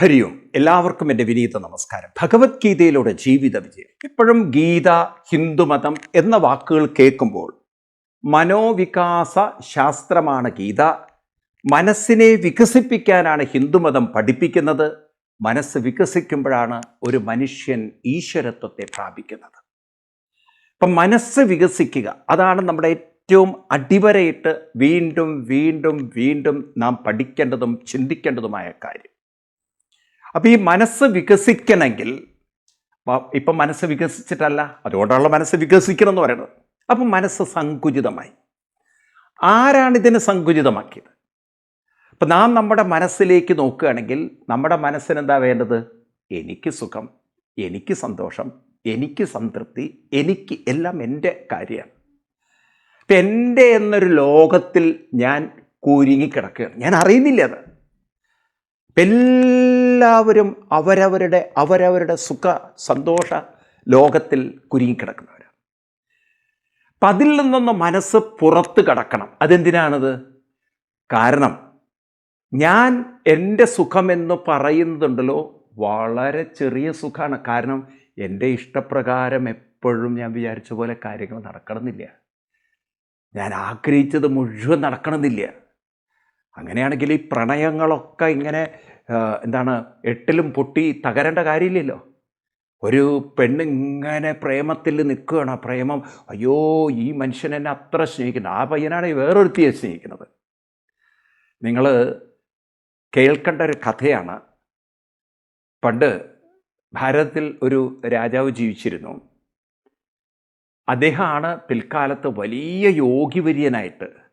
ഹരിയും. എല്ലാവർക്കും എന്റെ വിനീത നമസ്കാരം. ഭഗവത്ഗീതയിലൂടെ ജീവിത വിജയം. ഇപ്പോഴും ഗീത ഹിന്ദുമതം എന്ന വാക്കുകൾ കേൾക്കുമ്പോൾ മനോവികാസ ശാസ്ത്രമാണ് ഗീത. മനസ്സിനെ വികസിപ്പിക്കാനാണ് ഹിന്ദുമതം പഠിപ്പിക്കുന്നത്. മനസ്സ് വികസിക്കുമ്പോഴാണ് ഒരു മനുഷ്യൻ ഈശ്വരത്വത്തെ പ്രാപിക്കുന്നത്. അപ്പം മനസ്സ് വികസിക്കുക അതാണ് നമ്മുടെ ഏറ്റവും അടിവരയിട്ട് വീണ്ടും വീണ്ടും വീണ്ടും നാം പഠിക്കേണ്ടതും ചിന്തിക്കേണ്ടതുമായ കാര്യം. അപ്പം ഈ മനസ്സ് വികസിക്കണമെങ്കിൽ ഇപ്പം മനസ്സ് വികസിച്ചിട്ടല്ല അതുകൊണ്ടാണല്ലോ മനസ്സ് വികസിക്കണം എന്ന് പറയുന്നത്. അപ്പം മനസ്സ് സങ്കുചിതമായി. ആരാണ് ഇതിനെ സങ്കുചിതമാക്കിയത്? അപ്പം നാം നമ്മുടെ മനസ്സിലേക്ക് നോക്കുകയാണെങ്കിൽ നമ്മുടെ മനസ്സിന് എന്താ വേണ്ടത്? എനിക്ക് സുഖം എനിക്ക് സന്തോഷം എനിക്ക് സംതൃപ്തി എനിക്ക് എല്ലാം എന്റെ കാര്യമാണ്. അപ്പം എന്റെ എന്നൊരു ലോകത്തിൽ ഞാൻ കുരുങ്ങിക്കിടക്കുകയാണ് ഞാൻ അറിയുന്നില്ല അത്. എല്ലാവരും അവരവരുടെ അവരവരുടെ സുഖ സന്തോഷ ലോകത്തിൽ കുരുങ്ങിക്കിടക്കുന്നവരാണ് അപ്പം അതിൽ നിന്നൊന്ന് മനസ്സ് പുറത്ത് കടക്കണം. അതെന്തിനാണത്? കാരണം ഞാൻ എന്റെ സുഖമെന്ന് പറയുന്നതുണ്ടല്ലോ വളരെ ചെറിയ സുഖമാണ് കാരണം എന്റെ ഇഷ്ടപ്രകാരം എപ്പോഴും ഞാൻ വിചാരിച്ച പോലെ കാര്യങ്ങൾ നടക്കണമെന്നില്ല. ഞാൻ ആഗ്രഹിച്ചത് മുഴുവൻ നടക്കണമെന്നില്ല. അങ്ങനെയാണെങ്കിൽ ഈ പ്രണയങ്ങളൊക്കെ ഇങ്ങനെ എന്താണ് എട്ടിലും പൊട്ടി തകരേണ്ട കാര്യമില്ലല്ലോ. ഒരു പെണ്ണ് ഇങ്ങനെ പ്രേമത്തിൽ നിൽക്കുകയാണ്. ആ പ്രേമം അയ്യോ ഈ മനുഷ്യൻ എന്നെ അത്ര സ്നേഹിക്കുന്നത് ആ പയ്യനാണ് വേറൊരുത്തിയെ സ്നേഹിക്കുന്നത്. നിങ്ങൾ കേൾക്കേണ്ട ഒരു കഥയാണ്. പണ്ട് ഭാരതത്തിൽ ഒരു രാജാവ് ജീവിച്ചിരുന്നു. അദ്ദേഹമാണ് പിൽക്കാലത്ത് വലിയ യോഗിവര്യനായിട്ട്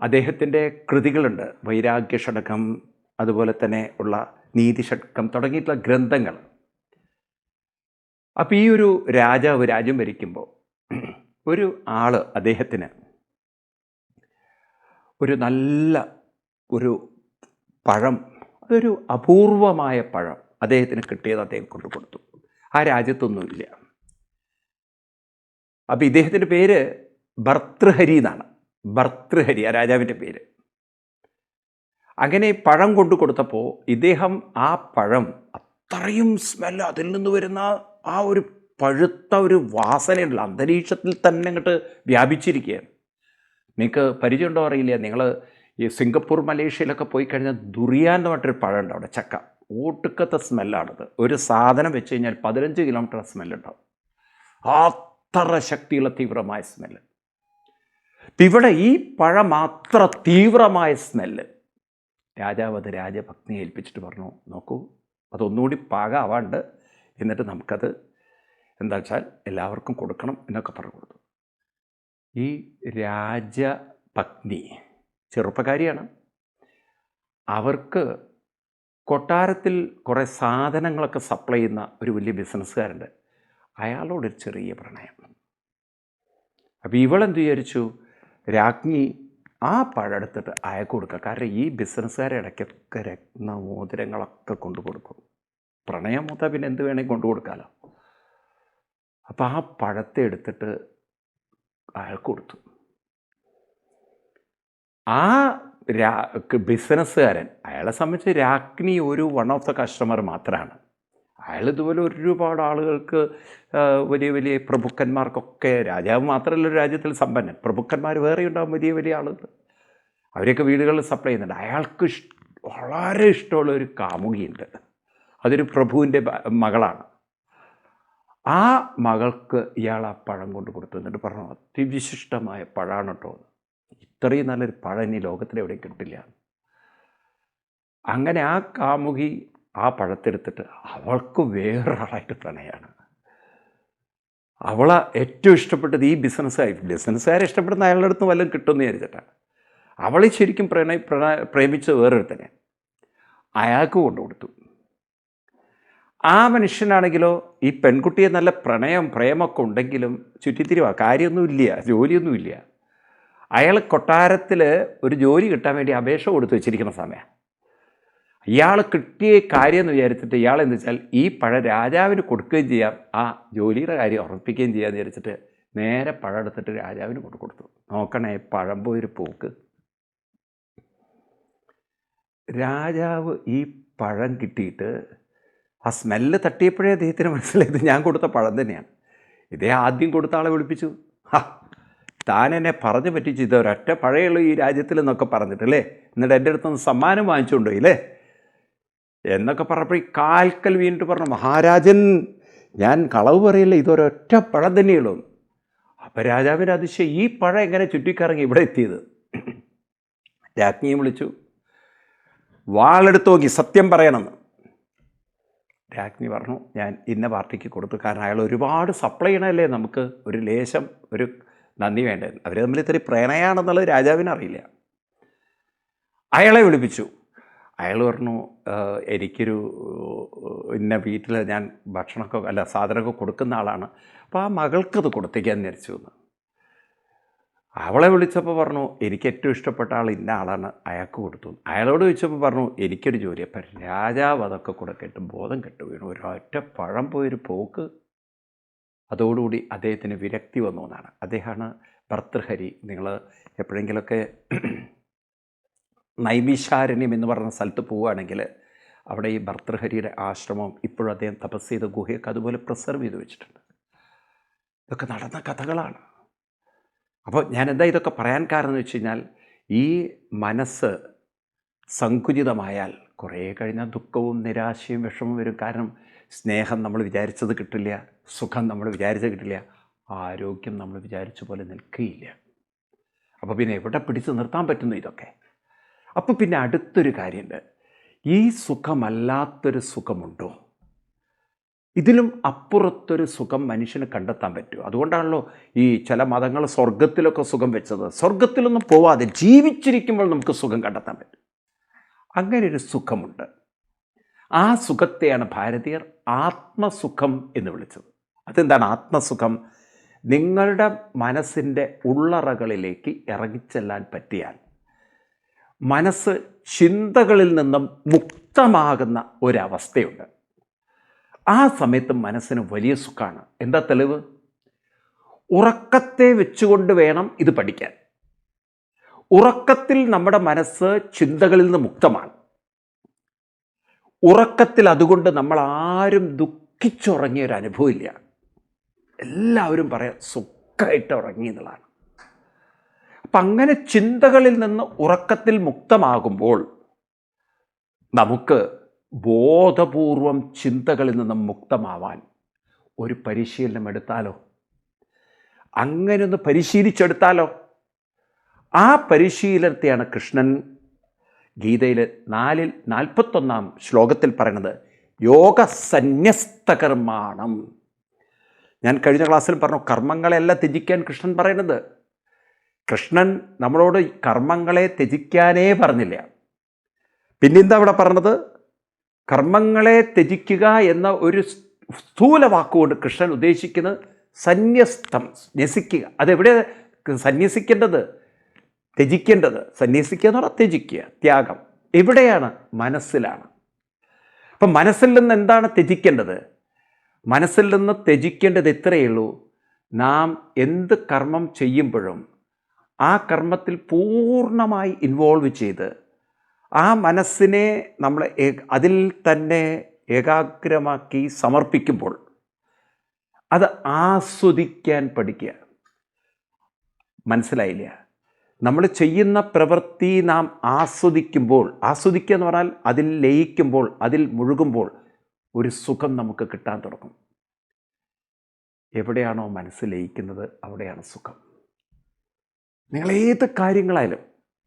അദ്ദേഹത്തിന്റെ കൃതികളുണ്ട്. വൈരാഗ്യ ഷടകം അതുപോലെ തന്നെ ഉള്ള നീതി ഷടകം തുടങ്ങിയിട്ടുള്ള ഗ്രന്ഥങ്ങൾ. അപ്പോൾ ഈ ഒരു രാജാവ് രാജ്യം ഭരിക്കുമ്പോൾ ഒരു ആൾ അദ്ദേഹത്തിന് ഒരു നല്ല ഒരു പഴം അതൊരു അപൂർവമായ പഴം അദ്ദേഹത്തിന് കിട്ടിയത് അദ്ദേഹം കൊണ്ടു കൊടുത്തു. ആ രാജ്യത്തൊന്നുമില്ല. അപ്പം ഇദ്ദേഹത്തിന്റെ പേര് ഭർത്തൃഹരി എന്നാണ്. ഭർതൃഹരി ആ രാജാവിന്റെ പേര്. അങ്ങനെ പഴം കൊണ്ടു കൊടുത്തപ്പോൾ ഇദ്ദേഹം ആ പഴം അത്രയും സ്മെല്ല് അതിൽ നിന്ന് വരുന്ന ആ ഒരു പഴുത്ത ഒരു വാസനയുള്ള അന്തരീക്ഷത്തിൽ തന്നെ അങ്ങോട്ട് വ്യാപിച്ചിരിക്കുകയാണ്. നിങ്ങൾക്ക് പരിചയമുണ്ടോ അറിയില്ല. നിങ്ങൾ ഈ സിംഗപ്പൂർ മലേഷ്യയിലൊക്കെ പോയി കഴിഞ്ഞാൽ ദുറിയാൻ എന്ന് പറഞ്ഞിട്ടൊരു പഴമുണ്ട് അവിടെ ചക്ക. ഓട്ടുക്കത്തെ സ്മെല്ലാണത് ഒരു സാധനം വെച്ച് കഴിഞ്ഞാൽ പതിനഞ്ച് കിലോമീറ്റർ സ്മെല്ലുണ്ടാവും അത്ര ശക്തിയുള്ള തീവ്രമായ സ്മെല്ല് ഇവിടെ ഈ പഴം അത്ര തീവ്രമായ സ്മെല്ല് രാജാവ് അത് രാജഭക്തിയെ ഏൽപ്പിച്ചിട്ട് പറഞ്ഞു നോക്കൂ അതൊന്നുകൂടി പാകാവാണ്ട് എന്നിട്ട് നമുക്കത് എന്താ വെച്ചാൽ എല്ലാവർക്കും കൊടുക്കണം എന്നൊക്കെ പറഞ്ഞു കൊടുത്തു. ഈ രാജപത്നി ചെറുപ്പക്കാരിയാണ്. അവർക്ക് കൊട്ടാരത്തിൽ കുറേ സാധനങ്ങളൊക്കെ സപ്ലൈ ചെയ്യുന്ന ഒരു വലിയ ബിസിനസ്സുകാരുണ്ട് അയാളോടൊരു ചെറിയ പ്രണയം. അപ്പോൾ ഇവളെന്ത് വിചാരിച്ചു? രാജ്ഞി ആ പഴം എടുത്തിട്ട് അയാൾ കൊടുക്കുക. കാരണം ഈ ബിസിനസ്സുകാരെ ഇടയ്ക്കൊക്കെ രത്നമോതിരങ്ങളൊക്കെ കൊണ്ടു കൊടുക്കും. പ്രണയം മൂത്ത പിന്നെ എന്ത് വേണമെങ്കിൽ കൊണ്ടു കൊടുക്കാമല്ലോ അപ്പോൾ ആ പഴത്തെ എടുത്തിട്ട് അയാൾ കൊടുത്തു. ആ ബിസിനസ്സുകാരൻ അയാളെ സംബന്ധിച്ച് രാജ്ഞി ഒരു വൺ ഓഫ് ദ കസ്റ്റമർ മാത്രമാണ് അയാൾ ഇതുപോലെ ഒരുപാട് ആളുകൾക്ക് വലിയ വലിയ പ്രഭുക്കന്മാർക്കൊക്കെ രാജാവ് മാത്രമല്ല ഒരു രാജ്യത്തിൽ സമ്പന്നൻ. പ്രഭുക്കന്മാർ വേറെ ഉണ്ടാകും വലിയ വലിയ ആളുകൾ. അവരെയൊക്കെ വീടുകളിൽ സപ്ലൈ ചെയ്യുന്നുണ്ട്. അയാൾക്ക് വളരെ ഇഷ്ടമുള്ള ഒരു കാമുകിയുണ്ട്. അതൊരു പ്രഭുവിന്റെ മകളാണ്. ആ മകൾക്ക് ഇയാൾ ആ പഴം കൊണ്ട് കൊടുത്തു എന്നിട്ട് പറഞ്ഞു അതിവിശിഷ്ടമായ പഴമാണ് കേട്ടോ ഇത്രയും നല്ലൊരു പഴം ഇനി ലോകത്തിൽ എവിടെ കിട്ടില്ല. അങ്ങനെ ആ കാമുകി ആ പഴത്തെടുത്തിട്ട് അവൾക്ക് വേറൊരാളായിട്ട് പ്രണയമാണ് അവളെ ഏറ്റവും ഇഷ്ടപ്പെട്ടത് ഈ ബിസിനസ്സുകാരി. ബിസിനസ്സുകാരെ ഇഷ്ടപ്പെടുന്ന അയാളുടെ അടുത്ത് വല്ലതും കിട്ടുമെന്ന് വിചാരിച്ചിട്ടാണ് അവളെ ശരിക്കും പ്രണയ പ്രണ പ്രേമിച്ചത് വേറൊരുത്തനെ. അയാൾക്ക് കൊണ്ടു കൊടുത്തു ആ മനുഷ്യനാണെങ്കിലോ ഈ പെൺകുട്ടിയെ നല്ല പ്രണയം പ്രേമൊക്കെ ഉണ്ടെങ്കിലും ചുറ്റിത്തിരിവാ. കാര്യമൊന്നുമില്ല ജോലിയൊന്നുമില്ല. അയാൾ കൊട്ടാരത്തിൽ ഒരു ജോലി കിട്ടാൻ വേണ്ടി അപേക്ഷ കൊടുത്തു വെച്ചിരിക്കുന്ന സമയം. ഇയാൾ കിട്ടിയ കാര്യം എന്ന് വിചാരിച്ചിട്ട് ഇയാൾ എന്ന് വെച്ചാൽ ഈ പഴം രാജാവിന് കൊടുക്കുകയും ചെയ്യാം. ആ ജോലിയുടെ കാര്യം ഉറപ്പിക്കുകയും ചെയ്യാന്ന് വിചാരിച്ചിട്ട് നേരെ പഴം എടുത്തിട്ട് രാജാവിന് കൊണ്ടു കൊടുത്തു. നോക്കണേ പഴം പോയൊരു പോക്ക്. രാജാവ് ഈ പഴം കിട്ടിയിട്ട് ആ സ്മെല്ല് തട്ടിയപ്പോഴേ അദ്ദേഹത്തിന് മനസ്സിലായത് ഞാൻ കൊടുത്ത പഴം തന്നെയാണ്. ഇതേ ആദ്യം കൊടുത്ത ആളെ വിളിപ്പിച്ചു. ആ താൻ എന്നെ പറഞ്ഞു പറ്റിച്ച് ഇത് പഴയുള്ളൂ ഈ രാജ്യത്തിൽ എന്നൊക്കെ പറഞ്ഞിട്ടല്ലേ എന്നിട്ട് എന്റെ അടുത്തുനിന്ന് സമ്മാനം വാങ്ങിച്ചുകൊണ്ടുപോയി അല്ലേ? എന്നൊക്കെ പറഞ്ഞപ്പോൾ ഈ കാൽക്കൽ വീണിട്ട് പറഞ്ഞു മഹാരാജൻ ഞാൻ കളവ് പറയില്ല ഇതൊരൊറ്റ പഴം തന്നെയുള്ളൂ. അപ്പോൾ രാജാവിന്റെ അതിശയം ഈ പഴം എങ്ങനെ ചുറ്റിക്കറങ്ങി ഇവിടെ എത്തിയത്? രാജ്ഞിയെ വിളിച്ചു വാളെടുത്ത് നോക്കി സത്യം പറയണമെന്ന് രാജ്ഞി പറഞ്ഞു ഞാൻ ഇന്ന പാർട്ടിക്ക് കൊടുത്തു കാരണം അയാൾ ഒരുപാട് സപ്ലൈ ചെയ്യണമല്ലേ നമുക്ക് ഒരു ലേശം ഒരു നന്ദി വേണ്ടത് അവർ തമ്മിൽ ഇത്തിരി പ്രേണയാണെന്നുള്ളത് രാജാവിനറിയില്ല അയാളെ വിളിപ്പിച്ചു അയാൾ പറഞ്ഞു "ഏഹ്, എനിക്കൊരു ഇന്ന വീട്ടിൽ ഞാൻ ഭക്ഷണമൊക്കെ അല്ല സാധനമൊക്കെ കൊടുക്കുന്ന ആളാണ്. അപ്പോൾ ആ മകൾക്കത് കൊടുത്തേക്കാൻ വിചാരിച്ചു എന്ന്. അവളെ വിളിച്ചപ്പോൾ പറഞ്ഞു എനിക്ക് ഏറ്റവും ഇഷ്ടപ്പെട്ട ആൾ ഇന്ന ആളാണ്. അയാൾക്ക് കൊടുത്തു. അയാളോട് ചോദിച്ചപ്പോൾ പറഞ്ഞു എനിക്കൊരു ജോലി അപ്പം രാജാവ് അതൊക്കെ കൂടെ കെട്ട് ബോധം കെട്ടു വീണു. ഒരൊറ്റ പഴം പോയൊരു പോക്ക്. അതോടുകൂടി അദ്ദേഹത്തിന് വിരക്തി വന്നു എന്നാണ്. അദ്ദേഹമാണ് ഭർത്തൃഹരി. നിങ്ങൾ എപ്പോഴെങ്കിലുമൊക്കെ നൈമിഷാരണ്യം എന്ന് പറയുന്ന സ്ഥലത്ത് പോവുകയാണെങ്കിൽ അവിടെ ഈ ഭർത്തൃഹരിയുടെ ആശ്രമം ഇപ്പോഴും അദ്ദേഹം തപസ് ചെയ്ത ഗുഹയൊക്കെ അതുപോലെ പ്രിസർവ് ചെയ്ത് വെച്ചിട്ടുണ്ട്. ഇതൊക്കെ നടന്ന കഥകളാണ്. അപ്പോൾ ഞാൻ എന്താ ഇതൊക്കെ പറയാൻ കാരണം എന്ന് വെച്ച് കഴിഞ്ഞാൽ ഈ മനസ്സ് സങ്കുചിതമായാൽ കുറേ കഴിഞ്ഞാൽ ദുഃഖവും നിരാശയും വിഷമവും വരും. കാരണം സ്നേഹം നമ്മൾ വിചാരിച്ചത് കിട്ടില്ല സുഖം നമ്മൾ വിചാരിച്ചത് കിട്ടില്ല ആരോഗ്യം നമ്മൾ വിചാരിച്ച പോലെ നിൽക്കുകയില്ല. അപ്പോൾ പിന്നെ എവിടെ പിടിച്ചു നിർത്താൻ പറ്റുന്നു ഇതൊക്കെ? അപ്പോൾ പിന്നെ അടുത്തൊരു കാര്യമുണ്ട് ഈ സുഖമല്ലാത്തൊരു സുഖമുണ്ടോ? ഇതിലും അപ്പുറത്തൊരു സുഖം മനുഷ്യന് കണ്ടെത്താൻ പറ്റുമോ? അതുകൊണ്ടാണല്ലോ ഈ ചില മതങ്ങൾ സ്വർഗത്തിലൊക്കെ സുഖം വെച്ചത്. സ്വർഗത്തിലൊന്നും പോവാതെ ജീവിച്ചിരിക്കുമ്പോൾ നമുക്ക് സുഖം കണ്ടെത്താൻ പറ്റും. അങ്ങനെ ഒരു സുഖമുണ്ട്. ആ സുഖത്തെയാണ് ഭാരതീയർ ആത്മസുഖം എന്ന് വിളിച്ചത്. അതെന്താണ് ആത്മസുഖം? നിങ്ങളുടെ മനസ്സിന്റെ ഉള്ളറകളിലേക്ക് ഇറങ്ങിച്ചെല്ലാൻ പറ്റിയാൽ മനസ്സ് ചിന്തകളിൽ നിന്നും മുക്തമാകുന്ന ഒരവസ്ഥയുണ്ട്. ആ സമയത്ത് മനസ്സിന് വലിയ സുഖമാണ് എന്താ തെളിവ്? ഉറക്കത്തെ വെച്ചുകൊണ്ട് വേണം ഇത് പഠിക്കാൻ. ഉറക്കത്തിൽ നമ്മുടെ മനസ്സ് ചിന്തകളിൽ നിന്ന് മുക്തമാണ്. ഉറക്കത്തിൽ അതുകൊണ്ട് നമ്മൾ ആരും ദുഃഖിച്ചുറങ്ങിയ ഒരു അനുഭവം ഇല്ല. എല്ലാവരും പറയാം സുഖമായിട്ട് ഉറങ്ങി എന്നുള്ളതാണ്. അപ്പം അങ്ങനെ ചിന്തകളിൽ നിന്ന് ഉറക്കത്തിൽ മുക്തമാകുമ്പോൾ നമുക്ക് ബോധപൂർവം ചിന്തകളിൽ നിന്നും മുക്തമാവാൻ ഒരു പരിശീലനം എടുത്താലോ? അങ്ങനെ ഒന്ന് പരിശീലിച്ചെടുത്താലോ? ആ പരിശീലനത്തെയാണ് കൃഷ്ണൻ ഗീതയിൽ നാലിൽ നാൽപ്പത്തൊന്നാം ശ്ലോകത്തിൽ പറയുന്നത് യോഗ സന്യസ്തകർമാണം ഞാൻ കഴിഞ്ഞ ക്ലാസ്സിൽ പറഞ്ഞു കർമ്മങ്ങളെല്ലാം ത്യജിക്കാൻ കൃഷ്ണൻ പറയുന്നത്. കൃഷ്ണൻ നമ്മളോട് കർമ്മങ്ങളെ ത്യജിക്കാനേ പറഞ്ഞില്ല. പിന്നെന്താ അവിടെ പറഞ്ഞത്? കർമ്മങ്ങളെ ത്യജിക്കുക എന്ന ഒരു സ്ഥൂല വാക്കുകൊണ്ട് കൃഷ്ണൻ ഉദ്ദേശിക്കുന്നത് സന്യസ്തം ന്യസിക്കുക. അതെവിടെ സന്യസിക്കേണ്ടത്? ത്യജിക്കേണ്ടത്. സന്യസിക്കുക എന്ന് പറഞ്ഞാൽ ത്യജിക്കുക ത്യാഗം. എവിടെയാണ്? മനസ്സിലാണ്. അപ്പം മനസ്സിൽ നിന്ന് എന്താണ് ത്യജിക്കേണ്ടത്? മനസ്സിൽ നിന്ന് ത്യജിക്കേണ്ടത് ഇത്രയേ ഉള്ളൂ. നാം എന്ത് കർമ്മം ചെയ്യുമ്പോഴും ആ കർമ്മത്തിൽ പൂർണമായി ഇൻവോൾവ് ചെയ്ത് ആ മനസ്സിനെ നമ്മൾ അതിൽ തന്നെ ഏകാഗ്രമാക്കി സമർപ്പിക്കുമ്പോൾ അത് ആസ്വദിക്കാൻ പഠിക്കുക. മനസ്സിലായില്ല? നമ്മൾ ചെയ്യുന്ന പ്രവൃത്തി നാം ആസ്വദിക്കുമ്പോൾ ആസ്വദിക്കുക എന്ന് പറഞ്ഞാൽ അതിൽ ലയിക്കുമ്പോൾ അതിൽ മുഴുകുമ്പോൾ ഒരു സുഖം നമുക്ക് കിട്ടാൻ തുടങ്ങും. എവിടെയാണോ മനസ്സ് ലയിക്കുന്നത് അവിടെയാണ് സുഖം. നിങ്ങൾ ഏത് കാര്യങ്ങളായാലും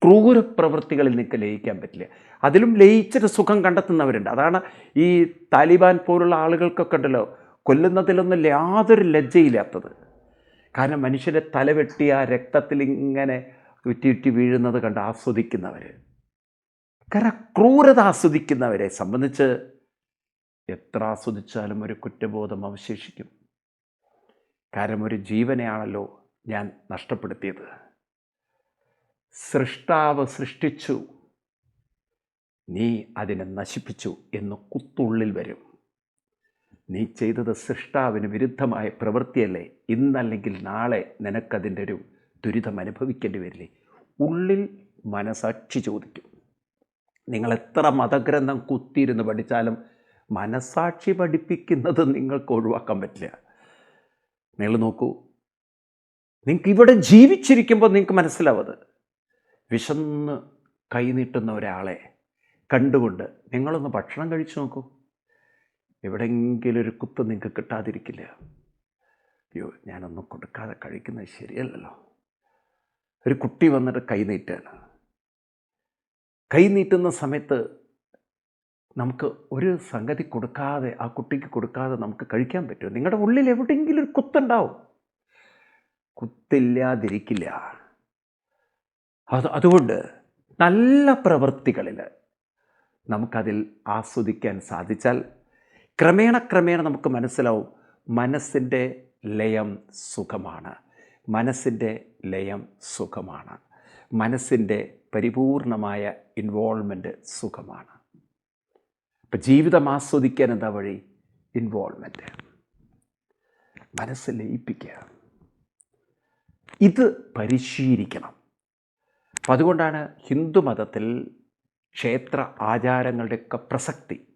ക്രൂര പ്രവൃത്തികളിൽ നിങ്ങൾക്ക് ലയിക്കാൻ പറ്റില്ല. അതിലും ലയിച്ചിട്ട് സുഖം കണ്ടെത്തുന്നവരുണ്ട്. അതാണ് ഈ താലിബാൻ പോലുള്ള ആളുകൾക്കൊക്കെ ഉണ്ടല്ലോ കൊല്ലുന്നതിലൊന്നും യാതൊരു ലജ്ജയില്ലാത്തത്. കാരണം മനുഷ്യരെ തലവെട്ടി ആ രക്തത്തിൽ ഇങ്ങനെ ഉറ്റി ഉറ്റി വീഴുന്നത് കണ്ട് ആസ്വദിക്കുന്നവർ കാരണം ക്രൂരത ആസ്വദിക്കുന്നവരെ സംബന്ധിച്ച് എത്ര ആസ്വദിച്ചാലും ഒരു കുറ്റബോധം അവശേഷിക്കും. കാരണം ഒരു ജീവനെയാണല്ലോ ഞാൻ നഷ്ടപ്പെടുത്തിയത്. സൃഷ്ടാവ് സൃഷ്ടിച്ചു. നീ അതിനെ നശിപ്പിച്ചു എന്ന് കുത്തുള്ളിൽ വരും. നീ ചെയ്തത് സൃഷ്ടാവിന് വിരുദ്ധമായ പ്രവൃത്തിയല്ലേ? ഇന്നല്ലെങ്കിൽ നാളെ നിനക്കതിന്റെ ഒരു ദുരിതം അനുഭവിക്കേണ്ടി വരില്ലേ? ഉള്ളിൽ മനസാക്ഷി ചോദിക്കും. നിങ്ങൾ എത്ര മതഗ്രന്ഥം കുത്തിയിരുന്ന് പഠിച്ചാലും മനസാക്ഷി പഠിപ്പിക്കുന്നത് നിങ്ങൾക്ക് ഒഴിവാക്കാൻ പറ്റില്ല. നിങ്ങൾ നോക്കൂ. നിങ്ങൾക്ക് ഇവിടെ ജീവിച്ചിരിക്കുമ്പോൾ നിങ്ങൾക്ക് മനസ്സിലാവത് വിശന്ന് കൈനീട്ടുന്ന ഒരാളെ കണ്ടുകൊണ്ട് നിങ്ങളൊന്ന് ഭക്ഷണം കഴിച്ചു നോക്കൂ. എവിടെയെങ്കിലും ഒരു കുത്ത് നിങ്ങൾക്ക് കിട്ടാതിരിക്കില്ല. അയ്യോ ഞാനൊന്നും കൊടുക്കാതെ കഴിക്കുന്നത് ശരിയല്ലല്ലോ. ഒരു കുട്ടി വന്നിട്ട് കൈ കൈനീട്ടുന്ന സമയത്ത് നമുക്ക് ഒരു സംഗതി കൊടുക്കാതെ ആ കുട്ടിക്ക് കൊടുക്കാതെ നമുക്ക് കഴിക്കാൻ പറ്റുമോ? നിങ്ങളുടെ ഉള്ളിൽ എവിടെയെങ്കിലും ഒരു കുത്തുണ്ടാവും. കുത്തില്ലാതിരിക്കില്ല. അത് അതുകൊണ്ട് നല്ല പ്രവൃത്തികളിൽ നമുക്കതിൽ ആസ്വദിക്കാൻ സാധിച്ചാൽ ക്രമേണ ക്രമേണ നമുക്ക് മനസ്സിലാവും മനസ്സിന്റെ ലയം സുഖമാണ്. മനസ്സിന്റെ ലയം സുഖമാണ്. മനസ്സിന്റെ പരിപൂർണമായ ഇൻവോൾവ്മെന്റ് സുഖമാണ്. അപ്പം ജീവിതം ആസ്വദിക്കാൻ എന്താ വഴി? ഇൻവോൾവ്മെന്റ് മനസ്സ് ലയിപ്പിക്കുക. ഇത് പരിശീലിക്കണം. അപ്പം അതുകൊണ്ടാണ് ഹിന്ദുമതത്തിൽ ക്ഷേത്ര ആചാരങ്ങളുടെയൊക്കെ പ്രസക്തി.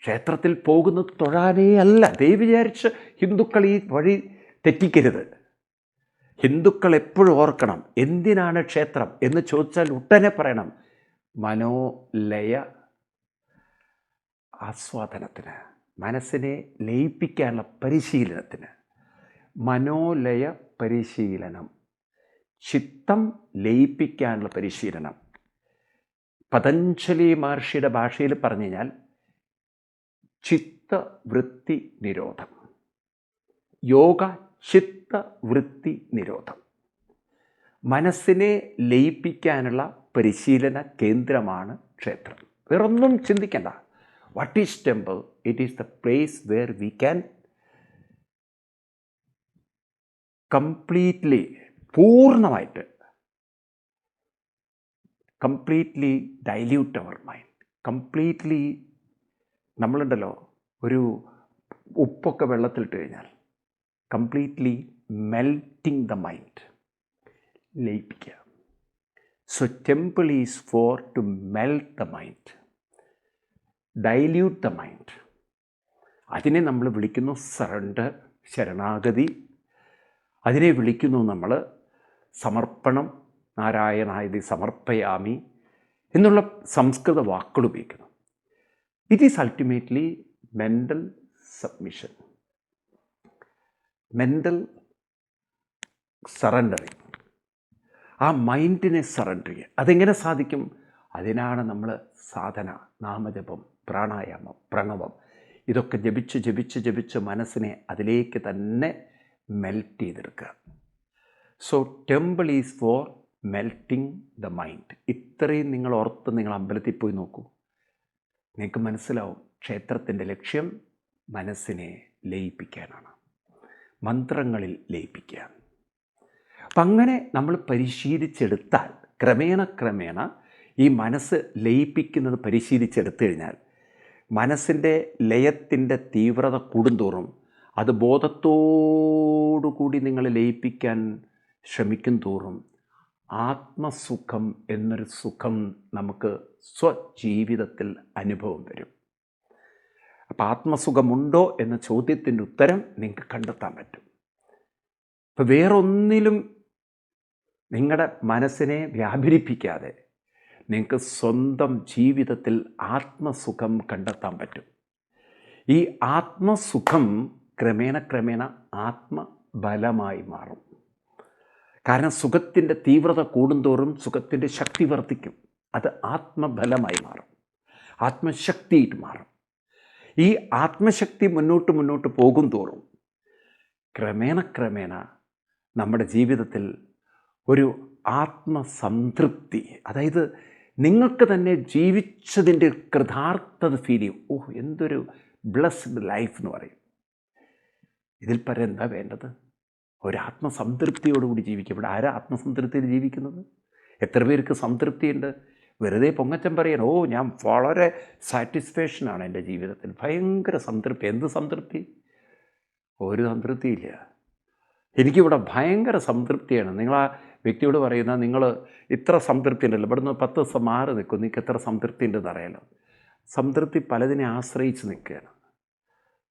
ക്ഷേത്രത്തിൽ പോകുന്നത് തൊഴാനേ അല്ല. ദൈവം വിചാരിച്ച് ഹിന്ദുക്കൾ ഈ വഴി തെറ്റിക്കരുത്. ഹിന്ദുക്കൾ എപ്പോഴും ഓർക്കണം എന്തിനാണ് ക്ഷേത്രം എന്ന് ചോദിച്ചാൽ ഉടനെ പറയണം മനോലയ ആസ്വാദനത്തിന് മനസ്സിനെ ലയിപ്പിക്കാനുള്ള പരിശീലനത്തിന്. മനോലയ പരിശീലനം. ചിത്തം ലയിപ്പിക്കാനുള്ള പരിശീലനം. പതഞ്ജലി മഹർഷിയുടെ ഭാഷയിൽ പറഞ്ഞു കഴിഞ്ഞാൽ ചിത്തവൃത്തി നിരോധം. യോഗ ചിത്തവൃത്തി നിരോധം. മനസ്സിനെ ലയിപ്പിക്കാനുള്ള പരിശീലന കേന്ദ്രമാണ് ക്ഷേത്രം. വേറൊന്നും ചിന്തിക്കണ്ട. What is temple it is the place where we can completely പൂർണമായിട്ട് completely dilute our mind completely നമ്മളുണ്ടല്ലോ ഒരു ഉപ്പൊക്കെ വെള്ളത്തിലിട്ട് കഴിഞ്ഞാൽ completely melting the mind ലയിപ്പിക്കുക. So temple is for to melt the mind dilute the mind അതിനെ നമ്മൾ വിളിക്കുന്നു surrender ശരണാഗതി. അതിനെ വിളിക്കുന്നു നമ്മൾ സമർപ്പണം നാരായണായതി സമർപ്പയാമി എന്നുള്ള സംസ്കൃത വാക്കുകൾ ഉപയോഗിക്കുന്നു. It is ultimately mental submission mental surrendering ആ മൈൻഡിനെ സറണ്ടർ ചെയ്യുക. അതെങ്ങനെ സാധിക്കും? അതിനാണ് നമ്മൾ സാധന നാമജപം പ്രാണായാമം പ്രണവം ഇതൊക്കെ ജപിച്ച് ജപിച്ച് ജപിച്ച് മനസ്സിനെ അതിലേക്ക് തന്നെ മെൽറ്റ് ചെയ്തെടുക്കുക. So temple is for melting the mind ഇത്രയും നിങ്ങൾ ഓർത്ത് നിങ്ങൾ അമ്പലത്തിൽ പോയി നോക്കൂ. നിങ്ങൾക്ക് മനസ്സിലാവും ക്ഷേത്രത്തിന്റെ ലക്ഷ്യം മനസ്സിനെ ലയിപ്പിക്കാനാണ്. മന്ത്രങ്ങളിൽ ലയിപ്പിക്കുക അപ്പം അങ്ങനെ നമ്മൾ പരിശീലിച്ചെടുത്താൽ ക്രമേണ ക്രമേണ ഈ മനസ്സ് ലയിപ്പിക്കുന്നത് പരിശീലിച്ചെടുത്തു കഴിഞ്ഞാൽ മനസ്സിന്റെ ലയത്തിന്റെ തീവ്രത കൂടുന്തോറും അത് ബോധത്തോടുകൂടി നിങ്ങൾ ലയിപ്പിക്കാൻ ശ്രമിക്കും തോറും ആത്മസുഖം എന്നൊരു സുഖം നമുക്ക് സ്വജീവിതത്തിൽ അനുഭവം വരും. അപ്പം ആത്മസുഖമുണ്ടോ എന്ന ചോദ്യത്തിന്റെ ഉത്തരം നിങ്ങൾക്ക് കണ്ടെത്താൻ പറ്റും. ഇപ്പം വേറൊന്നിലും നിങ്ങളുടെ മനസ്സിനെ വ്യാപരിപ്പിക്കാതെ നിങ്ങൾക്ക് സ്വന്തം ജീവിതത്തിൽ ആത്മസുഖം കണ്ടെത്താൻ പറ്റും. ഈ ആത്മസുഖം ക്രമേണ ക്രമേണ ആത്മബലമായി മാറും. കാരണം സുഖത്തിന്റെ തീവ്രത കൂടുന്തോറും സുഖത്തിന്റെ ശക്തി വർദ്ധിക്കും. അത് ആത്മബലമായി മാറും. ആത്മശക്തിയായിട്ട് മാറും. ഈ ആത്മശക്തി മുന്നോട്ട് മുന്നോട്ട് പോകും തോറും ക്രമേണ ക്രമേണ നമ്മുടെ ജീവിതത്തിൽ ഒരു ആത്മസംതൃപ്തി അതായത് നിങ്ങൾക്ക് തന്നെ ജീവിച്ചതിന്റെ കൃതാർത്ഥത ഫീൽ ചെയ്യും. ഓഹ് എന്തൊരു ബ്ലസ്ഡ് ലൈഫ് എന്ന് പറയും. ഇതിൽ പരം എന്താ വേണ്ടത്? ഒരു ആത്മസംതൃപ്തിയോടുകൂടി ജീവിക്കും. ഇവിടെ ആരാ ആത്മസംതൃപ്തിയിൽ ജീവിക്കുന്നത്? എത്ര പേർക്ക് സംതൃപ്തിയുണ്ട്? വെറുതെ പൊങ്ങച്ചം പറയാൻ ഓ ഞാൻ വളരെ സാറ്റിസ്ഫാക്ഷനാണ് എന്റെ ജീവിതത്തിൽ. ഭയങ്കര സംതൃപ്തി. എന്ത് സംതൃപ്തി? ഒരു സംതൃപ്തിയില്ല. എനിക്കിവിടെ ഭയങ്കര സംതൃപ്തിയാണ്. നിങ്ങൾ ആ വ്യക്തിയോട് പറയുന്ന നിങ്ങൾ ഇത്ര സംതൃപ്തി ഉണ്ടല്ലോ ഇവിടുന്ന് പത്ത് ദിവസം മാറി നിൽക്കും. നിങ്ങൾക്ക് എത്ര സംതൃപ്തി ഉണ്ടെന്ന് അറിയാലോ. സംതൃപ്തി പലതിനെ ആശ്രയിച്ച് നിൽക്കുകയാണ്.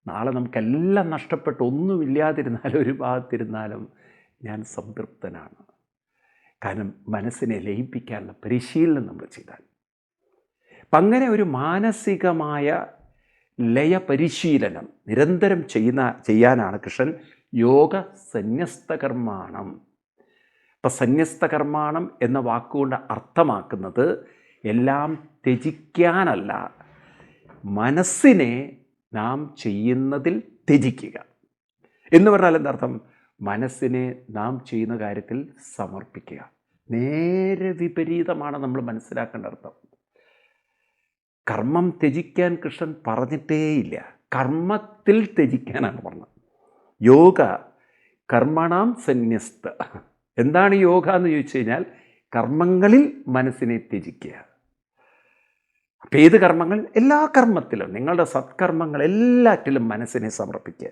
നാളെ നമുക്കെല്ലാം നഷ്ടപ്പെട്ട് ഒന്നുമില്ലാതിരുന്നാലും ഒരു ഭാഗത്തിരുന്നാലും ഞാൻ സംതൃപ്തനാണ്. കാരണം മനസ്സിനെ ലയിപ്പിക്കാനുള്ള പരിശീലനം നമ്മൾ ചെയ്താൽ അപ്പം അങ്ങനെ ഒരു മാനസികമായ ലയപരിശീലനം നിരന്തരം ചെയ്യുന്ന ചെയ്യാനാണ് കൃഷ്ണൻ യോഗ സന്യസ്തകർമാണം. അപ്പം സന്യസ്തകർമാണം എന്ന വാക്കുകൊണ്ട് അർത്ഥമാക്കുന്നത് എല്ലാം ത്യജിക്കാനല്ല മനസ്സിനെ നാം ചെയ്യുന്നതിൽ ത്യജിക്കുക. എന്ന് പറഞ്ഞാൽ എന്താർത്ഥം? മനസ്സിനെ നാം ചെയ്യുന്ന കാര്യത്തിൽ സമർപ്പിക്കുക. നേരെ വിപരീതമാണ് നമ്മൾ മനസ്സിലാക്കേണ്ട അർത്ഥം. കർമ്മം ത്യജിക്കാൻ കൃഷ്ണൻ പറഞ്ഞിട്ടേയില്ല. കർമ്മത്തിൽ ത്യജിക്കാനാണ് പറഞ്ഞത്. യോഗ കർമ്മണാം സന്യസ്ത. എന്താണ് യോഗ എന്ന് ചോദിച്ചു കഴിഞ്ഞാൽ കർമ്മങ്ങളിൽ മനസ്സിനെ ത്യജിക്കുക. അപ്പം ഏത് കർമ്മങ്ങൾ? എല്ലാ കർമ്മത്തിലും നിങ്ങളുടെ സത്കർമ്മങ്ങൾ എല്ലാറ്റിലും മനസ്സിനെ സമർപ്പിക്കുക.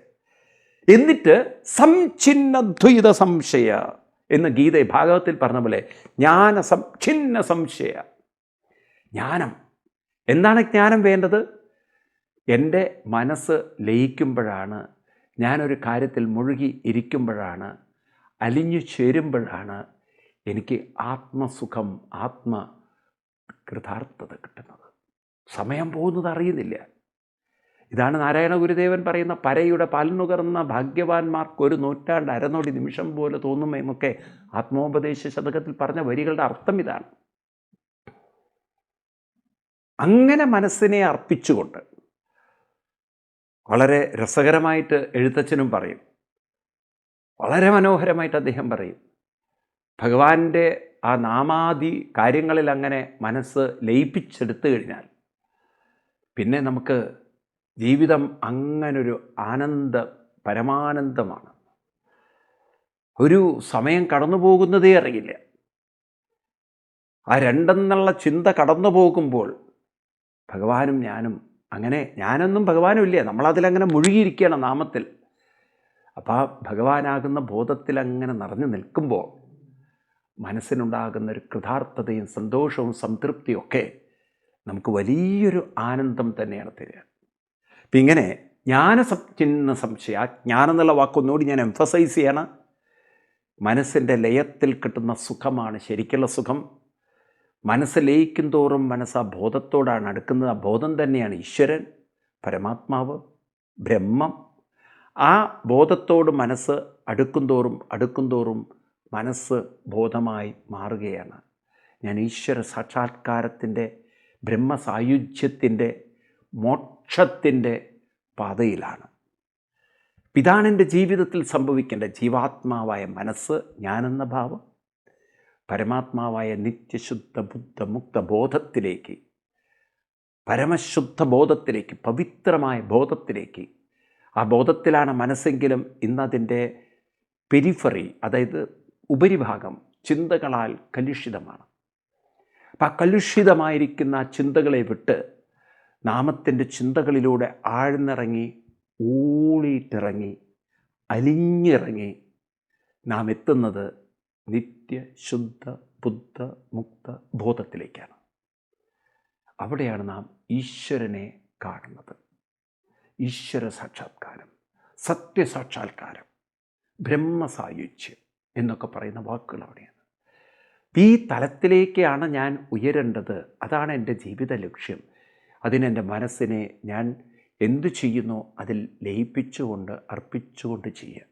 എന്നിട്ട് സംഛിന്നദ്വൈത സംശയ എന്ന് ഗീത ഭാഗവത്തിൽ പറഞ്ഞ പോലെ ജ്ഞാന സംഛിന്ന സംശയ. ജ്ഞാനം. എന്താണ് ജ്ഞാനം വേണ്ടത്? എന്റെ മനസ്സ് ലയിക്കുമ്പോഴാണ് ഞാനൊരു കാര്യത്തിൽ മുഴുകി ഇരിക്കുമ്പോഴാണ് അലിഞ്ഞു ചേരുമ്പോഴാണ് എനിക്ക് ആത്മസുഖം ആത്മ കൃതാർത്ഥത കിട്ടുന്നത്. സമയം പോകുന്നത് അറിയുന്നില്ല. ഇതാണ് നാരായണ ഗുരുദേവൻ പറയുന്ന പരയുടെ പാൽനുകർന്ന ഭാഗ്യവാന്മാർക്ക് ഒരു നൂറ്റാണ്ട് അരനോടി നിമിഷം പോലെ തോന്നുമെന്നൊക്കെ ആത്മോപദേശ ശതകത്തിൽ പറഞ്ഞ വരികളുടെ അർത്ഥം ഇതാണ്. അങ്ങനെ മനസ്സിനെ അർപ്പിച്ചുകൊണ്ട് വളരെ രസകരമായിട്ട് എഴുത്തച്ഛനും പറയും. വളരെ മനോഹരമായിട്ട് അദ്ദേഹം പറയും. ഭഗവാന്റെ ആ നാമാദി കാര്യങ്ങളിൽ അങ്ങനെ മനസ്സ് ലയിപ്പിച്ചെടുത്തു കഴിഞ്ഞാൽ പിന്നെ നമുക്ക് ജീവിതം അങ്ങനൊരു ആനന്ദ പരമാനന്ദമാണ്. ഒരു സമയം കടന്നു പോകുന്നതേ അറിയില്ല. ആ രണ്ടെന്നുള്ള ചിന്ത കടന്നു പോകുമ്പോൾ ഭഗവാനും ഞാനും അങ്ങനെ ഞാനൊന്നും ഭഗവാനും ഇല്ല. നമ്മളതിലങ്ങനെ മുഴുകിയിരിക്കുകയാണ് നാമത്തിൽ. അപ്പോൾ ആ ഭഗവാനാകുന്ന ബോധത്തിൽ അങ്ങനെ നിറഞ്ഞു നിൽക്കുമ്പോൾ മനസ്സിനുണ്ടാകുന്ന ഒരു കൃതാർത്ഥതയും സന്തോഷവും സംതൃപ്തിയും ഒക്കെ നമുക്ക് വലിയൊരു ആനന്ദം തന്നെയാണ് തരിക. അപ്പം ഇങ്ങനെ ജ്ഞാന ചിഹ്ന സംശയ ജ്ഞാനം എന്നുള്ള വാക്കൊന്നുകൂടി ഞാൻ എംഫസൈസ് ചെയ്യണം. മനസ്സിന്റെ ലയത്തിൽ കിട്ടുന്ന സുഖമാണ് ശരിക്കുള്ള സുഖം. മനസ്സ് ലയിക്കും തോറും മനസ്സ് ആ ബോധത്തോടാണ് അടുക്കുന്നത്. ആ ബോധം തന്നെയാണ് ഈശ്വരൻ പരമാത്മാവ് ബ്രഹ്മം. ആ ബോധത്തോട് മനസ്സ് അടുക്കും തോറും അടുക്കും തോറും മനസ്സ് ബോധമായി മാറുകയാണ്. ഞാൻ ഈശ്വര സാക്ഷാത്കാരത്തിന്റെ ബ്രഹ്മസായുജ്യത്തിന്റെ മോക്ഷത്തിന്റെ പാതയിലാണ്. പിതാണെന്റെ ജീവിതത്തിൽ സംഭവിക്കേണ്ട ജീവാത്മാവായ മനസ്സ് ഞാനെന്ന ഭാവം പരമാത്മാവായ നിത്യശുദ്ധ ബുദ്ധ മുക്ത ബോധത്തിലേക്ക് പരമശുദ്ധ ബോധത്തിലേക്ക് പവിത്രമായ ബോധത്തിലേക്ക് ആ ബോധത്തിലാണ് മനസ്സെങ്കിലും ഇന്നതിന്റെ പെരിഫറി അതായത് ഉപരിഭാഗം ചിന്തകളാൽ കലുഷിതമാണ്. അപ്പം ആ കലുഷിതമായിരിക്കുന്ന ചിന്തകളെ വിട്ട് നാമത്തിന്റെ ചിന്തകളിലൂടെ ആഴ്ന്നിറങ്ങി ഊളിയിട്ടിറങ്ങി അലിഞ്ഞിറങ്ങി നാം എത്തുന്നത് നിത്യ ശുദ്ധ ബുദ്ധ മുക്ത ബോധത്തിലേക്കാണ്. അവിടെയാണ് നാം ഈശ്വരനെ കാണുന്നത്. ഈശ്വര സാക്ഷാത്കാരം സത്യസാക്ഷാത്കാരം ബ്രഹ്മസായുജ്യം എന്നൊക്കെ പറയുന്ന വാക്കുകൾ അവിടെയാണ്. ഈ തലത്തിലേക്കാണ് ഞാൻ ഉയരേണ്ടത്. അതാണ് എന്റെ ജീവിത ലക്ഷ്യം. അതിനെന്റെ മനസ്സിനെ ഞാൻ എന്തു ചെയ്യുന്നു അതിൽ ലയിപ്പിച്ചുകൊണ്ട് അർപ്പിച്ചുകൊണ്ട് ചെയ്യുക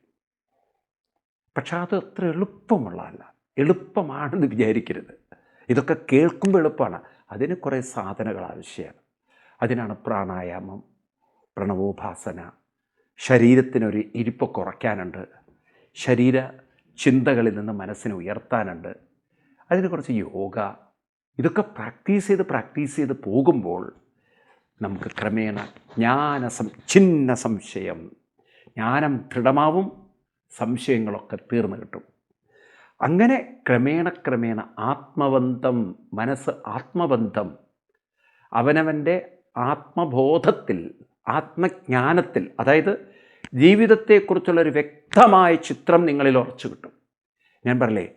പക്ഷെ അത് അത്ര എളുപ്പമുള്ളതല്ല എളുപ്പമാണെന്ന് വിചാരിക്കരുത്. ഇതൊക്കെ കേൾക്കുമ്പോൾ എളുപ്പമാണ്. അതിന് കുറേ സാധനങ്ങൾ ആവശ്യമാണ്. അതിനാണ് പ്രാണായാമം പ്രണവോപാസന ശരീരത്തിനൊരു ഇരിപ്പ് കുറയ്ക്കാനുണ്ട് ശരീര ചിന്തകളിൽ നിന്ന് മനസ്സിനെ ഉയർത്താനുണ്ട്. അതിന് കുറച്ച് യോഗ. ഇതൊക്കെ പ്രാക്ടീസ് ചെയ്ത് പ്രാക്ടീസ് ചെയ്ത് പോകുമ്പോൾ നമുക്ക് ക്രമേണ ജ്ഞാന സം ചിന്ന സംശയം ജ്ഞാനം ദൃഢമാവും സംശയങ്ങളൊക്കെ തീർന്നു കിട്ടും. അങ്ങനെ ക്രമേണ ക്രമേണ ആത്മബന്ധം മനസ്സ് ആത്മബന്ധം അവനവന്റെ ആത്മബോധത്തിൽ ആത്മജ്ഞാനത്തിൽ അതായത് ജീവിതത്തെക്കുറിച്ചുള്ളൊരു വ്യക്തമായ ചിത്രം നിങ്ങളിൽ ഉറച്ചു കിട്ടും. ഞാൻ പറയലേ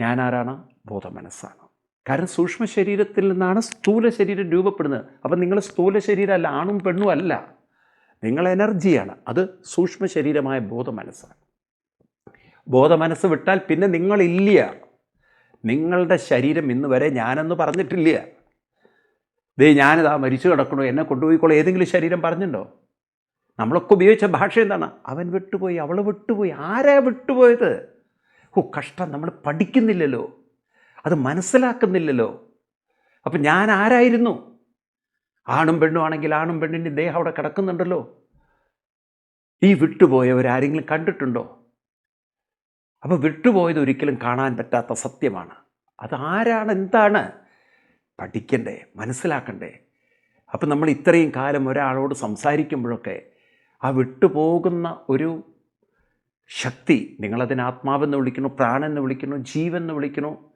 ഞാനാരാണ്? ബോധമനസ്സാണ്. കാരണം സൂക്ഷ്മ ശരീരത്തിൽ നിന്നാണ് സ്ഥൂല ശരീരം രൂപപ്പെടുന്നത്. അപ്പം നിങ്ങൾ സ്ഥൂല അല്ല ആണും പെണ്ണും അല്ല. നിങ്ങൾ എനർജിയാണ്. അത് സൂക്ഷ്മ ശരീരമായ ബോധമനസ്സാണ്. ബോധമനസ്സ് വിട്ടാൽ പിന്നെ നിങ്ങളില്ല. നിങ്ങളുടെ ശരീരം ഇന്ന് വരെ ഞാനെന്ന് പറഞ്ഞിട്ടില്ല. ദേ ഞാനിതാ മരിച്ചു കിടക്കണോ എന്നെ കൊണ്ടുപോയിക്കോളൂ. ഏതെങ്കിലും ശരീരം പറഞ്ഞിട്ടുണ്ടോ? നമ്മളൊക്കെ ഉപയോഗിച്ച ഭാഷ എന്താണ്? അവൻ വിട്ടുപോയി അവൾ വിട്ടുപോയി. ആരാ വിട്ടുപോയത്? ഓ കഷ്ടം. നമ്മൾ പഠിക്കുന്നില്ലല്ലോ. അത് മനസ്സിലാക്കുന്നില്ലല്ലോ. അപ്പം ഞാൻ ആരായിരുന്നു? ആണും പെണ്ണും ആണെങ്കിൽ ആണും പെണ്ണിന്റെ ദേഹം അവിടെ കിടക്കുന്നുണ്ടല്ലോ. ഈ വിട്ടുപോയവരാരെങ്കിലും കണ്ടിട്ടുണ്ടോ? അപ്പോൾ വിട്ടുപോയത് ഒരിക്കലും കാണാൻ പറ്റാത്ത സത്യമാണ്. അതാരാണ് എന്താണ്? പഠിക്കണ്ടേ മനസ്സിലാക്കണ്ടേ. അപ്പം നമ്മൾ ഇത്രയും കാലം ഒരാളോട് സംസാരിക്കുമ്പോഴൊക്കെ ആ വിട്ടുപോകുന്ന ഒരു ശക്തി നിങ്ങളതിന് ആത്മാവെന്ന് വിളിക്കുന്നു പ്രാണെന്ന് വിളിക്കുന്നു ജീവെന്ന് വിളിക്കുന്നു.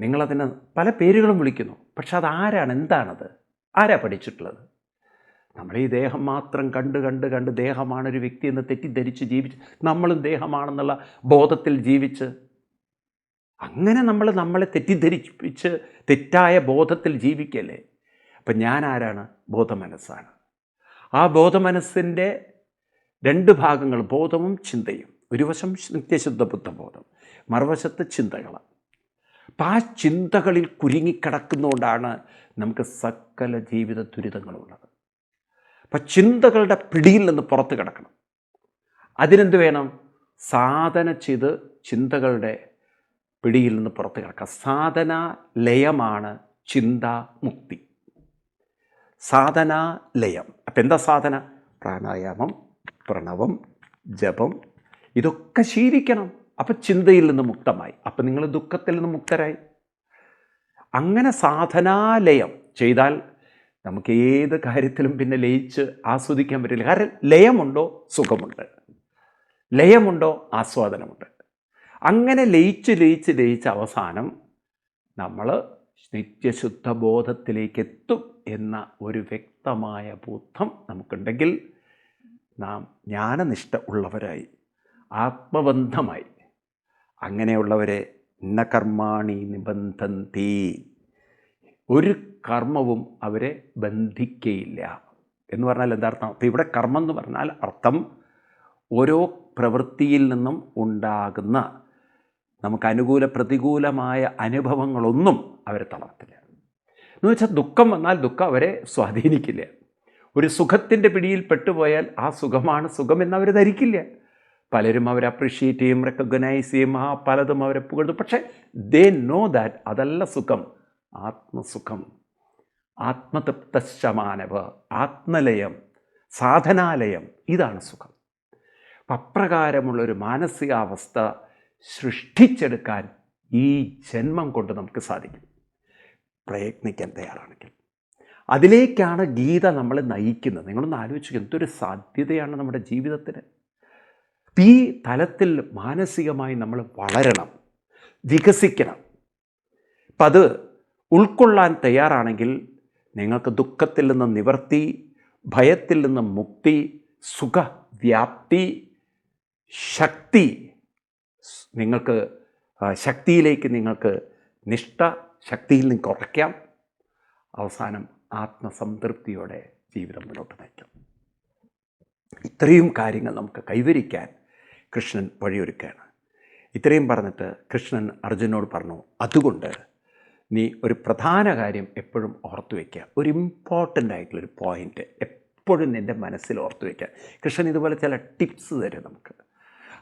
നിങ്ങളതിന് പല പേരുകളും വിളിക്കുന്നു. പക്ഷെ അത് ആരാണ് എന്താണത്? ആരാ പഠിച്ചിട്ടുള്ളത്? നമ്മൾ ഈ ദേഹം മാത്രം കണ്ട് കണ്ട് കണ്ട് ദേഹമാണ് ഒരു വ്യക്തി എന്ന് തെറ്റിദ്ധരിച്ച് ജീവിച്ച് നമ്മളും ദേഹമാണെന്നുള്ള ബോധത്തിൽ ജീവിച്ച് അങ്ങനെ നമ്മൾ നമ്മളെ തെറ്റിദ്ധരിപ്പിച്ച് തെറ്റായ ബോധത്തിൽ ജീവിക്കല്ലേ? അപ്പം ഞാൻ ആരാണ്? ബോധമനസ്സാണ്. ആ ബോധമനസ്സിന്റെ രണ്ട് ഭാഗങ്ങൾ ബോധവും ചിന്തയും. ഒരു വശം നിത്യശുദ്ധ ബുദ്ധബോധം മറുവശത്ത് ചിന്തകൾ അപ്പം ആ ചിന്തകളിൽ കുരുങ്ങിക്കിടക്കുന്നതുകൊണ്ടാണ് നമുക്ക് സകല ജീവിത ദുരിതങ്ങളുള്ളത്. അപ്പം ചിന്തകളുടെ പിടിയിൽ നിന്ന് പുറത്ത് കിടക്കണം. അതിനെന്ത് വേണം? സാധന ചെയ്ത് ചിന്തകളുടെ പിടിയിൽ നിന്ന് പുറത്ത് കിടക്കുക. സാധന ലയമാണ് ചിന്താമുക്തി സാധന ലയം. അപ്പം എന്താ സാധന? പ്രാണായാമം പ്രണവം ജപം ഇതൊക്കെ ശീലിക്കണം. അപ്പം ചിന്തയിൽ നിന്ന് മുക്തമായി. അപ്പം നിങ്ങൾ ദുഃഖത്തിൽ നിന്ന് മുക്തരായി. അങ്ങനെ സാധനാലയം ചെയ്താൽ നമുക്ക് ഏത് കാര്യത്തിലും പിന്നെ ലയിച്ച് ആസ്വദിക്കാൻ പറ്റില്ല. കാരണം ലയമുണ്ടോ? സുഖമുണ്ട്. ലയമുണ്ടോ? ആസ്വാദനമുണ്ട്. അങ്ങനെ ലയിച്ച് ലയിച്ച് ലയിച്ച് അവസാനം നമ്മൾ നിത്യശുദ്ധ ബോധത്തിലേക്ക് എത്തും എന്ന ഒരു വ്യക്തമായ ബോധം നമുക്കുണ്ടെങ്കിൽ നാം ജ്ഞാനനിഷ്ഠ ഉള്ളവരായി ആത്മബന്ധമായി. അങ്ങനെയുള്ളവരെ നകർമാണി കർമാണി നിബന്ധന്തി. ഒരു കർമ്മവും അവരെ ബന്ധിക്കയില്ല എന്ന് പറഞ്ഞാൽ എന്താർത്ഥം? അപ്പോൾ ഇവിടെ കർമ്മം എന്ന് പറഞ്ഞാൽ അർത്ഥം ഓരോ പ്രവൃത്തിയിൽ നിന്നും ഉണ്ടാകുന്ന നമുക്ക് അനുകൂല പ്രതികൂലമായ അനുഭവങ്ങളൊന്നും അവരെ തളർത്തില്ല. എന്ന് വെച്ചാൽ ദുഃഖം വന്നാൽ ദുഃഖം അവരെ സ്വാധീനിക്കില്ല. ഒരു സുഖത്തിന്റെ പിടിയിൽ പെട്ടുപോയാൽ ആ സുഖമാണ് സുഖമെന്ന് അവർ ധരിക്കില്ല. പലരും അവരെ അപ്രിഷ്യേറ്റ് ചെയ്യും റെക്കഗ്നൈസ് ചെയ്യും ആ പലതും അവരെ പുകഴ്ത്തും. പക്ഷേ ദേ നോ ദാറ്റ് അതല്ല സുഖം ആത്മസുഖം. ആത്മതൃപ്തശമാനവ് ആത്മലയം സാധനാലയം ഇതാണ് സുഖം. അപ്രകാരമുള്ളൊരു മാനസികാവസ്ഥ സൃഷ്ടിച്ചെടുക്കാൻ ഈ ജന്മം കൊണ്ട് നമുക്ക് സാധിക്കും. പ്രയത്നിക്കാൻ തയ്യാറാണെങ്കിൽ. അതിലേക്കാണ് ഗീത നമ്മളെ നയിക്കുന്നത്. നിങ്ങളൊന്ന് ആലോചിക്കുക എന്തൊരു സാധ്യതയാണ് നമ്മുടെ ജീവിതത്തിന്? ഈ തലത്തിൽ മാനസികമായി നമ്മൾ വളരണം വികസിക്കണം. അപ്പം അത് ഉൾക്കൊള്ളാൻ തയ്യാറാണെങ്കിൽ നിങ്ങൾക്ക് ദുഃഖത്തിൽ നിന്ന് നിവർത്തി ഭയത്തിൽ നിന്ന് മുക്തി സുഖവ്യാപ്തി ശക്തി നിങ്ങൾക്ക് ശക്തിയിലേക്ക് നിങ്ങൾക്ക് നിഷ്ഠ ശക്തിയിൽ നിന്ന് കുറയ്ക്കാം. അവസാനം ആത്മസംതൃപ്തിയോടെ ജീവിതം മുന്നോട്ട് നയിക്കാം. ഇത്രയും കാര്യങ്ങൾ നമുക്ക് കൈവരിക്കാൻ കൃഷ്ണൻ വഴിയൊരുക്കുകയാണ്. ഇത്രയും പറഞ്ഞിട്ട് കൃഷ്ണൻ അർജുനോട് പറഞ്ഞു അതുകൊണ്ട് നീ ഒരു പ്രധാന കാര്യം എപ്പോഴും ഓർത്തു വയ്ക്കുക ഒരു ഇമ്പോർട്ടന്റ് ആയിട്ടുള്ളൊരു പോയിന്റ് എപ്പോഴും നിന്റെ മനസ്സിൽ ഓർത്തു വയ്ക്കുക കൃഷ്ണൻ ഇതുപോലെ ചില ടിപ്സ് തരും നമുക്ക്.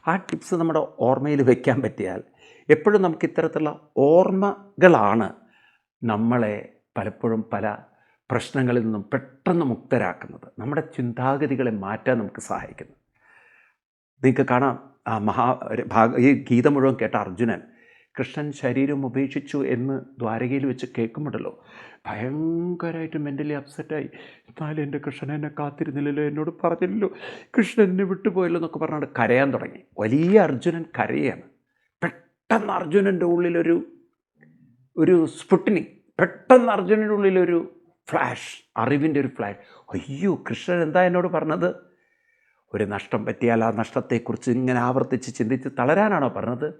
ആ ടിപ്സ് നമ്മുടെ ഓർമ്മയിൽ വയ്ക്കാൻ പറ്റിയാൽ എപ്പോഴും നമുക്ക് ഇത്തരത്തിലുള്ള ഓർമ്മകളാണ് നമ്മളെ പലപ്പോഴും പല പ്രശ്നങ്ങളിൽ നിന്നും പെട്ടെന്ന് മുക്തരാക്കുന്നത് നമ്മുടെ ചിന്താഗതികളെ മാറ്റാൻ നമുക്ക് സഹായിക്കുന്നു. നിങ്ങൾക്ക് കാണാം ആ മഹാ ഭാഗ ഈ ഗീത മുഴുവൻ കേട്ട അർജുനൻ കൃഷ്ണൻ ശരീരം ഉപേക്ഷിച്ചു എന്ന് ദ്വാരകയിൽ വെച്ച് കേൾക്കുമ്പോഴല്ലോ ഭയങ്കരമായിട്ട് മെന്റലി അപ്സെറ്റായി എന്നാലും എന്റെ കൃഷ്ണൻ എന്നെ കാത്തിരുന്നില്ലല്ലോ എന്നോട് പറഞ്ഞില്ലല്ലോ. കൃഷ്ണൻ എന്നെ വിട്ടുപോയല്ലോ എന്നൊക്കെ പറഞ്ഞാണ്ട് കരയാൻ തുടങ്ങി. വലിയ അർജുനൻ കരയാണ്. പെട്ടെന്ന് അർജുനന്റെ ഉള്ളിലൊരു ഒരു സ്പുട്ടിനി. പെട്ടെന്ന് അർജുനന്റെ ഉള്ളിലൊരു ഫ്ലാഷ് അറിവിന്റെ ഒരു ഫ്ലാഷ്. അയ്യോ കൃഷ്ണൻ എന്താ എന്നോട് പറഞ്ഞത്? ഒരു നഷ്ടം പറ്റിയാൽ ആ നഷ്ടത്തെക്കുറിച്ച് ഇങ്ങനെ ആവർത്തിച്ച് ചിന്തിച്ച് തളരാനാണോ പറഞ്ഞത്?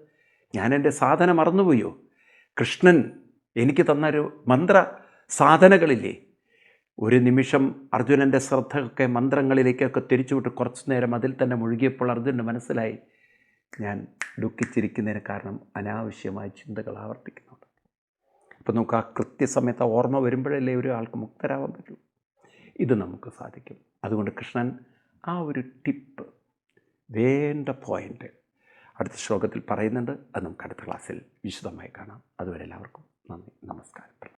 ഞാൻ എന്റെ സാധന മറന്നുപോയോ? കൃഷ്ണൻ എനിക്ക് തന്നൊരു മന്ത്ര സാധനകളില്ലേ? ഒരു നിമിഷം അർജുനന്റെ ശ്രദ്ധയൊക്കെ മന്ത്രങ്ങളിലേക്കൊക്കെ തിരിച്ചുവിട്ട് കുറച്ചു നേരം അതിൽ തന്നെ മുഴുകിയപ്പോൾ അർജുനന് മനസ്സിലായി. ഞാൻ ദുഃഖിച്ചിരിക്കുന്നതിന് കാരണം അനാവശ്യമായ ചിന്തകൾ ആവർത്തിക്കുന്നുണ്ട് അപ്പോൾ നമുക്ക് ആ കൃത്യസമയത്ത് ഓർമ്മ വരുമ്പോഴല്ലേ ഒരാൾക്ക് മുക്തരാവാൻ പറ്റൂ. ഇത് നമുക്ക് സാധിക്കും. അതുകൊണ്ട് കൃഷ്ണൻ ആ ഒരു ടിപ്പ് വേണ്ട പോയിന്റ് അടുത്ത ശ്ലോകത്തിൽ പറയുന്നുണ്ട്. അത് നമുക്ക് അടുത്ത ക്ലാസ്സിൽ വിശദമായി കാണാം. അതുവരെ എല്ലാവർക്കും നന്ദി നമസ്കാരം.